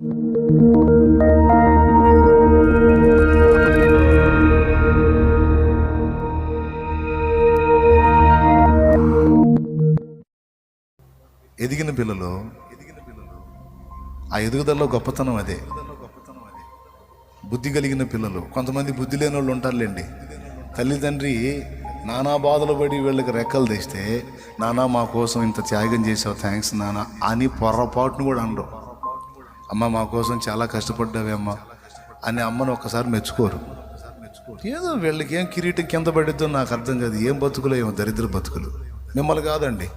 ఎదిగిన పిల్లలు ఆ ఎదుగుదలలో గొప్పతనం అదే. బుద్ధి కలిగిన పిల్లలు కొంతమంది బుద్ధి లేని వాళ్ళు ఉంటారులేండి. తల్లిదండ్రి నానా బాధలు పడి వీళ్ళకి రెక్కలు తెస్తే నానా మా కోసం ఇంత త్యాగం చేసావు థ్యాంక్స్ నానా అని పొర్రపాటును కూడా అనరు. అమ్మ మా కోసం చాలా కష్టపడ్డావే అమ్మ. అని అమ్మను ఒక్కసారి మెచ్చుకోరు. ఏదో వీళ్ళకి ఏం కిరీటం కింద పడిద్దో నాకు అర్థం కాదు. ఏం బతుకులు ఏమో దరిద్ర బతుకులు. మిమ్మల్ని కాదండి.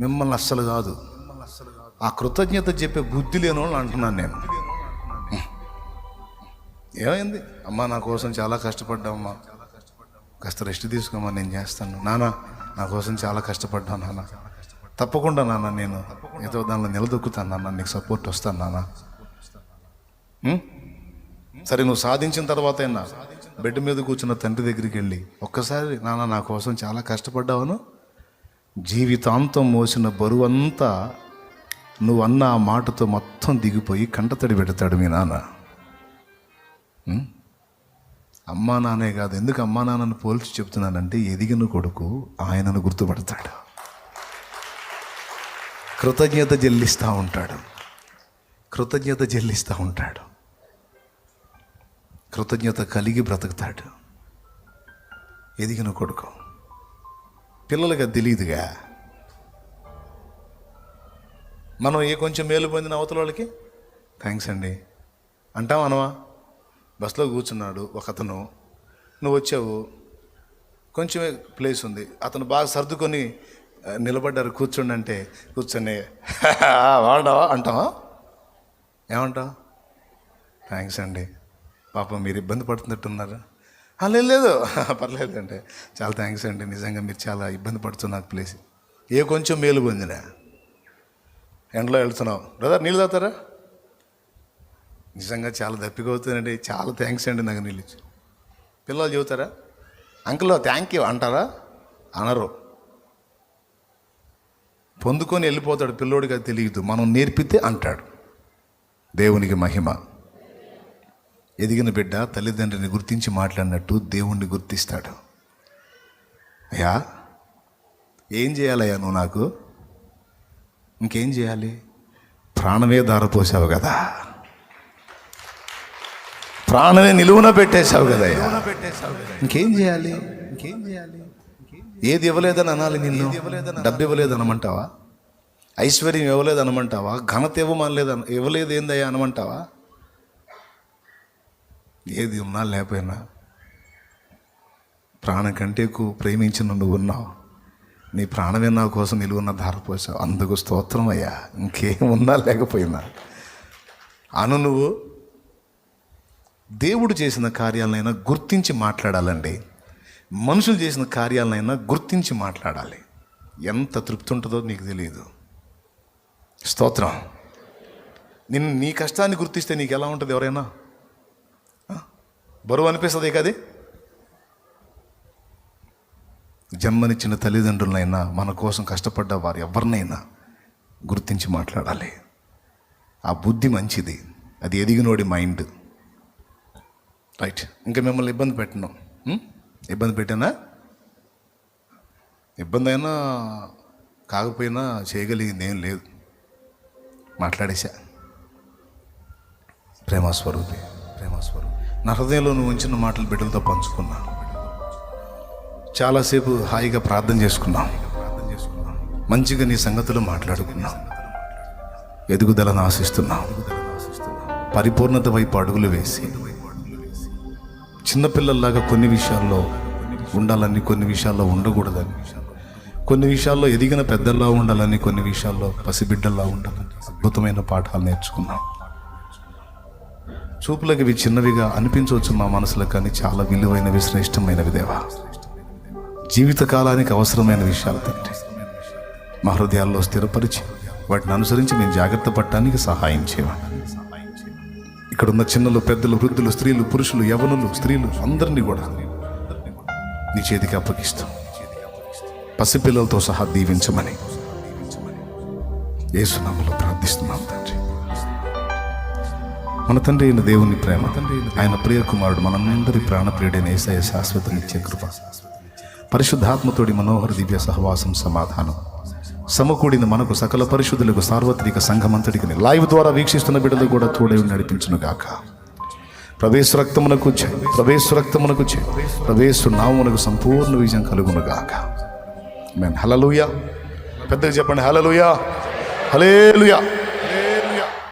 మిమ్మల్ని అస్సలు కాదు. ఆ కృతజ్ఞత చెప్పే బుద్ధి లేని వాళ్ళు అంటున్నాను నేను. ఏమైంది? అమ్మా నా కోసం చాలా కష్టపడ్డామ్మా కాస్త రెస్ట్ తీసుకోమా నేను చేస్తాను. నానా నా కోసం చాలా కష్టపడ్డాను నాన్న తప్పకుండా నాన్న నేను ఏదో దానిలో నిలదొక్కుతాను నాన్న నీకు సపోర్ట్ వస్తాను నాన్న? సరే నువ్వు సాధించిన తర్వాత అయినా బెడ్ మీద కూర్చున్న తండ్రి దగ్గరికి వెళ్ళి ఒక్కసారి నాన్న నా కోసం చాలా కష్టపడ్డావను జీవితాంతం మోసిన బరువంతా నువ్వు అన్న ఆ మాటతో మొత్తం దిగిపోయి కంటతడి పెడతాడు మీ నాన్న? అమ్మా నాన్నే కాదు ఎందుకు అమ్మా నాన్నను పోల్చి చెప్తున్నానంటే ఎదిగిన కొడుకు ఆయనను గుర్తుపడతాడు కృతజ్ఞత చెల్లిస్తూ ఉంటాడు. కృతజ్ఞత చెల్లిస్తూ ఉంటాడు. కృతజ్ఞత కలిగి బ్రతుకుతాడు. ఎదిగిన కొడుకు. పిల్లలకి అది తెలియదుగా. మనం ఏ కొంచెం మేలు పొందిన అవతల వాళ్ళకి? థ్యాంక్స్ అండి. అంటాం అనవా బస్సులో కూర్చున్నాడు ఒక అతను నువ్వు వచ్చావు. కొంచెమే ప్లేస్ ఉంది. అతను బాగా సర్దుకొని నిలబడ్డారు కూర్చోండి అంటే కూర్చొని వాడవా అంటావా? ఏమంటావు? థ్యాంక్స్ అండి. పాపం మీరు ఇబ్బంది పడుతున్నట్టున్నారు. లేదు లేదు. పర్లేదు అంటే చాలా థ్యాంక్స్ అండి. నిజంగా మీరు చాలా ఇబ్బంది పడుతున్నారు ప్లేస్. ఏ కొంచెం మేలు పొందినా. ఎండలో వెళ్తున్నావు. బ్రదర్ నీళ్ళు తాగుతారా? నిజంగా చాలా దప్పిక అవుతుందండి. చాలా థ్యాంక్స్ అండి నాకు నీళ్ళు పిల్లలు చెబుతారా అంకుల్ థ్యాంక్ యూ అంటారా? అనరు. పొందుకొని వెళ్ళిపోతాడు పిల్లోడికి అది తెలియదు. మనం నేర్పితే అంటాడు. దేవునికి మహిమ. ఎదిగిన బిడ్డ తల్లిదండ్రిని గుర్తించి మాట్లాడినట్టు దేవుణ్ణి గుర్తిస్తాడు. అయ్యా ఏం చేయాలయ్యా నువ్వు నాకు? ఇంకేం చేయాలి? ప్రాణమే దారపోసావు కదా. ప్రాణమే నిలువున పెట్టేశావు కదా ఇంకేం చేయాలి? ఇంకేం చేయాలి? ఏది ఇవ్వలేదని అనాలి నిన్ను డబ్బు ఇవ్వలేదు అనమంటావా? ఐశ్వర్యం ఇవ్వలేదు అనమంటావా? ఘనత ఇవ్వమనలేదు ఇవ్వలేదు ఏందయ్యా అనమంటావా? ఏది ఉన్నా లేకపోయినా ప్రాణం కంటే ఎక్కువ ప్రేమించిన నువ్వు ఉన్నావు. నీ ప్రాణమే నా కోసం నిలువున్న ధారపోసావు అందుకు స్తోత్రం అయ్యా. ఇంకేం ఉన్నా లేకపోయినా. అను నువ్వు దేవుడు చేసిన కార్యాలనైనా గుర్తించి మాట్లాడాలండి. మనుషులు చేసిన కార్యాలనైనా గుర్తించి మాట్లాడాలి. ఎంత తృప్తి ఉంటుందో నీకు తెలియదు స్తోత్రం. నిన్ను నీ కష్టాన్ని గుర్తిస్తే నీకు ఎలా ఉంటుంది ఎవరైనా? బరువు అనిపిస్తుంది కది జన్మనిచ్చిన తల్లిదండ్రులనైనా మన కోసం కష్టపడ్డ వారు ఎవరినైనా గుర్తించి మాట్లాడాలి. ఆ బుద్ధి మంచిది. అది ఎదిగినోడి మైండ్. రైట్. ఇంకా మిమ్మల్ని ఇబ్బంది పెట్టినాం. ఇబ్బంది పెట్టానా? ఇబ్బంది అయినా కాకపోయినా చేయగలిగింది ఏం లేదు. మాట్లాడేశా. ప్రేమస్వరూపి ప్రేమస్వరూపి. నా హృదయంలో నువ్వు ఉంచిన మాటలు బిడ్డలతో పంచుకున్నా. చాలాసేపు హాయిగా ప్రార్థన చేసుకున్నాం. మంచిగా నీ సంగతులు మాట్లాడుకున్నాం. ఎదుగుదలను ఆశిస్తున్నాం. పరిపూర్ణత వైపు అడుగులు వేసి చిన్నపిల్లల్లాగా కొన్ని విషయాల్లో ఉండాలని కొన్ని విషయాల్లో ఉండకూడదని. కొన్ని విషయాల్లో ఎదిగిన పెద్దల్లా ఉండాలని కొన్ని విషయాల్లో పసిబిడ్డల్లా ఉండాలని అద్భుతమైన పాఠాలు నేర్చుకున్నాం. చూపులకు ఇవి చిన్నవిగా అనిపించవచ్చు మా మనసులకు కానీ చాలా విలువైనవి శ్రేష్టమైనవి దేవా. జీవితకాలానికి అవసరమైన విషయాలు తండ్రి మా హృదయాల్లో స్థిరపరిచి వాటిని అనుసరించి మేము జాగ్రత్త పడటానికి సహాయం చేయమని. ఇక్కడ ఉన్న చిన్నలు పెద్దలు వృద్ధులు స్త్రీలు పురుషులు యవనులు స్త్రీలు అందరినీ కూడా నీ చేతికి అప్పగిస్తాం. పసిపిల్లలతో సహా దీవించమని ఏసునామలో ప్రార్థిస్తున్నాం తండ్రి. మన తండ్రి అయిన దేవుని ప్రేమ ఆయన ప్రియ కుమారుడు మనందరి ప్రాణప్రియుడైన ఏసయ శాశ్వత నిత్య కృప పరిశుద్ధాత్మతోడి మనోహర దివ్య సహవాసం సమాధానం సమకూడిన మనకు సకల పరిశుద్ధులకు సార్వత్రిక సంఘమంతటికి లైవ్ ద్వారా వీక్షిస్తున్న బిడ్డలు కూడా తోడై నడిపించును గాక. ప్రవేశ రక్తమునకు చే ప్రవేశ రక్తమునకు చే ప్రవేశ నామునకు సంపూర్ణ విజయం కలుగును గాక. మేము హలలుయా పెద్దగా చెప్పండి హలలుయా హలేలుయా